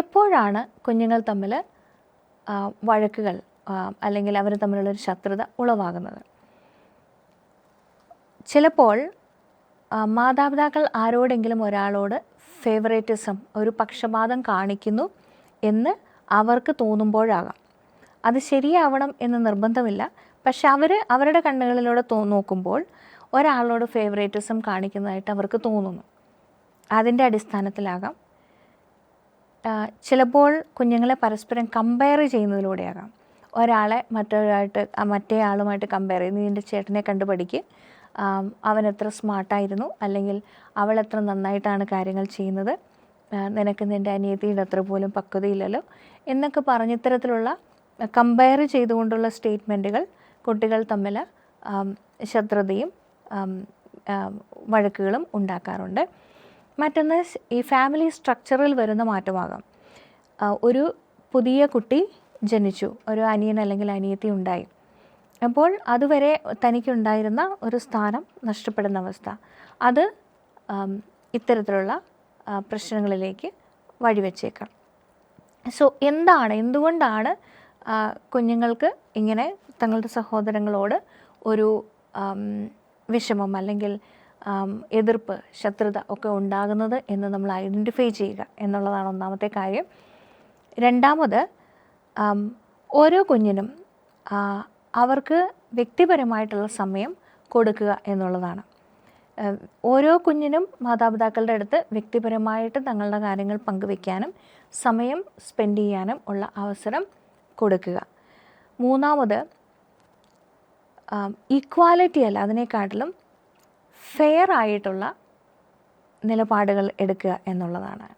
എപ്പോഴാണ് കുഞ്ഞുങ്ങൾ തമ്മിൽ വഴക്കുകൾ അല്ലെങ്കിൽ അവർ തമ്മിലുള്ളൊരു ശത്രുത ഉളവാകുന്നത്? ചിലപ്പോൾ മാതാപിതാക്കൾ ആരോടെങ്കിലും ഒരാളോട് ഫേവറേറ്റിസം ഒരു പക്ഷപാതം കാണിക്കുന്നു എന്ന് അവർക്ക് തോന്നുമ്പോഴാകാം. അത് ശരിയാവണം എന്ന് നിർബന്ധമില്ല. പക്ഷെ അവർ അവരുടെ കണ്ണുകളിലൂടെ തോ നോക്കുമ്പോൾ ഒരാളോട് ഫേവറേറ്റിസം കാണിക്കുന്നതായിട്ട് അവർക്ക് തോന്നുന്നു. അതിന്റെ അടിസ്ഥാനത്തിലാകാം ചിലപ്പോൾ കുഞ്ഞുങ്ങളെ പരസ്പരം കമ്പയർ ചെയ്യുന്നതിലൂടെയാകാം. ഒരാളെ മറ്റൊരാളായിട്ട് മറ്റേ ആളുമായിട്ട് കമ്പയർ ചെയ്ത് നിന്റെ ചേട്ടനെ കണ്ട് പഠിക്ക്. അവൻ എത്ര സ്മാർട്ടായിരുന്നു അല്ലെങ്കിൽ അവൾ എത്ര നന്നായിട്ടാണ് കാര്യങ്ങൾ ചെയ്യുന്നത്. നിനക്ക് നിന്റെ അനിയത്തിയുടെ അത്ര പോലും പക്വതയില്ലല്ലോ എന്നൊക്കെ പറഞ്ഞ ഇത്തരത്തിലുള്ള കമ്പയർ ചെയ്തുകൊണ്ടുള്ള സ്റ്റേറ്റ്മെന്റുകൾ കുട്ടികൾ തമ്മിൽ ശത്രുതയും വഴക്കുകളും ഉണ്ടാക്കാറുണ്ട്. മറ്റൊന്ന് ഈ ഫാമിലി സ്ട്രക്ചറിൽ വരുന്ന മാറ്റമാകാം. ഒരു പുതിയ കുട്ടി ജനിച്ചു. ഒരു അനിയൻ അല്ലെങ്കിൽ അനിയത്തി ഉണ്ടായി. അപ്പോൾ അതുവരെ തനിക്കുണ്ടായിരുന്ന ഒരു സ്ഥാനം നഷ്ടപ്പെടുന്ന അവസ്ഥ. അത് ഇത്തരത്തിലുള്ള പ്രശ്നങ്ങളിലേക്ക് വഴിവെച്ചേക്കാം. സോ എന്താണ് എന്തുകൊണ്ടാണ് കുഞ്ഞുങ്ങൾക്ക് ഇങ്ങനെ തങ്ങളുടെ സഹോദരങ്ങളോട് ഒരു വിഷമം അല്ലെങ്കിൽ എതിർപ്പ് ശത്രുത ഒക്കെ ഉണ്ടാകുന്നത് എന്ന് നമ്മൾ ഐഡന്റിഫൈ ചെയ്യുക എന്നുള്ളതാണ് ഒന്നാമത്തെ കാര്യം. രണ്ടാമത് ഓരോ കുഞ്ഞിനും അവർക്ക് വ്യക്തിപരമായിട്ടുള്ള സമയം കൊടുക്കുക എന്നുള്ളതാണ്. ഓരോ കുഞ്ഞിനും മാതാപിതാക്കളുടെ അടുത്ത് വ്യക്തിപരമായിട്ട് തങ്ങളുടെ കാര്യങ്ങൾ പങ്കുവെക്കാനും സമയം സ്പെൻഡ് ചെയ്യാനും ഉള്ള അവസരം കൊടുക്കുക. മൂന്നാമത് ഈക്വാലിറ്റി അല്ല അതിനെക്കാട്ടിലും ഫെയർ ആയിട്ടുള്ള നിലപാടുകൾ എടുക്കുക എന്നുള്ളതാണ്.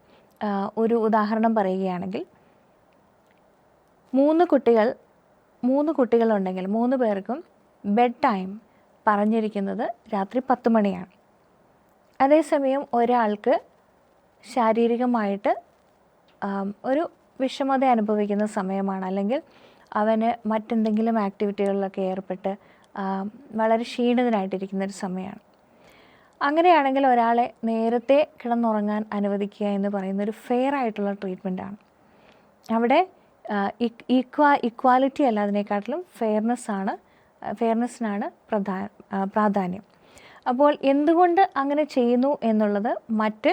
ഒരു ഉദാഹരണം പറയുകയാണെങ്കിൽ മൂന്ന് കുട്ടികൾ മൂന്ന് കുട്ടികളുണ്ടെങ്കിൽ മൂന്ന് പേർക്കും ബെഡ് ടൈം പറഞ്ഞിരിക്കുന്നത് രാത്രി പത്ത് മണിയാണ്. അതേസമയം ഒരാൾക്ക് ശാരീരികമായിട്ട് ഒരു വിഷമത അനുഭവിക്കുന്ന സമയമാണ്. അല്ലെങ്കിൽ അവന് മറ്റെന്തെങ്കിലും ആക്ടിവിറ്റികളിലൊക്കെ ഏർപ്പെട്ട് വളരെ ക്ഷീണിതനായിട്ടിരിക്കുന്ന ഒരു സമയമാണ്. അങ്ങനെയാണെങ്കിൽ ഒരാളെ നേരത്തെ കിടന്നുറങ്ങാൻ അനുവദിക്കുക എന്ന് പറയുന്ന ഒരു ഫെയർ ആയിട്ടുള്ള ട്രീറ്റ്മെന്റാണ് അവിടെ ഈക്വാ ഇക്വാലിറ്റി അല്ല അതിനെക്കാട്ടിലും ഫെയർനെസ് ആണ് ഫെയർനെസ്സിനാണ് പ്രധാ പ്രാധാന്യം. അപ്പോൾ എന്തുകൊണ്ട് അങ്ങനെ ചെയ്യുന്നു എന്നുള്ളത് മറ്റ്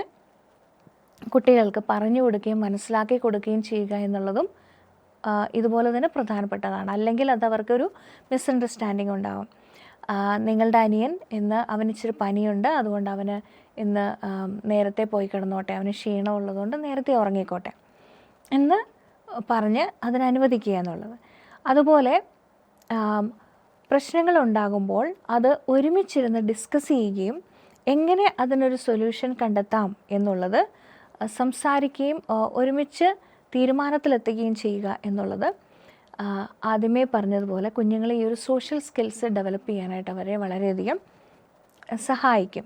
കുട്ടികൾക്ക് പറഞ്ഞു കൊടുക്കുകയും മനസ്സിലാക്കി കൊടുക്കുകയും ചെയ്യുക എന്നുള്ളതും ഇതുപോലെ തന്നെ പ്രധാനപ്പെട്ടതാണ്. അല്ലെങ്കിൽ അത് അവർക്കൊരു മിസ്അണ്ടർസ്റ്റാൻഡിങ് ഉണ്ടാകും നിങ്ങളുടെ അനിയൻ ഇന്ന് അവന് ഇച്ചിരി പനിയുണ്ട്. അതുകൊണ്ട് അവന് ഇന്ന് നേരത്തെ പോയി കിടന്നോട്ടെ. അവന് ക്ഷീണമുള്ളതുകൊണ്ട് നേരത്തെ ഉറങ്ങിക്കോട്ടെ എന്ന് പറഞ്ഞ് അതിനനുവദിക്കുക എന്നുള്ളത്. അതുപോലെ പ്രശ്നങ്ങൾ ഉണ്ടാകുമ്പോൾ അത് ഒരുമിച്ചിരുന്ന് ഡിസ്കസ് ചെയ്യുകയും എങ്ങനെ അതിനൊരു സൊല്യൂഷൻ കണ്ടെത്താം എന്നുള്ളത് സംസാരിക്കുകയും ഒരുമിച്ച് തീരുമാനത്തിലെത്തുകയും ചെയ്യുക എന്നുള്ളത് ആദ്യമേ പറഞ്ഞതുപോലെ കുഞ്ഞുങ്ങളെ ഈ ഒരു സോഷ്യൽ സ്കിൽസ് ഡെവലപ്പ് ചെയ്യാനായിട്ട് അവരെ വളരെയധികം സഹായിക്കും.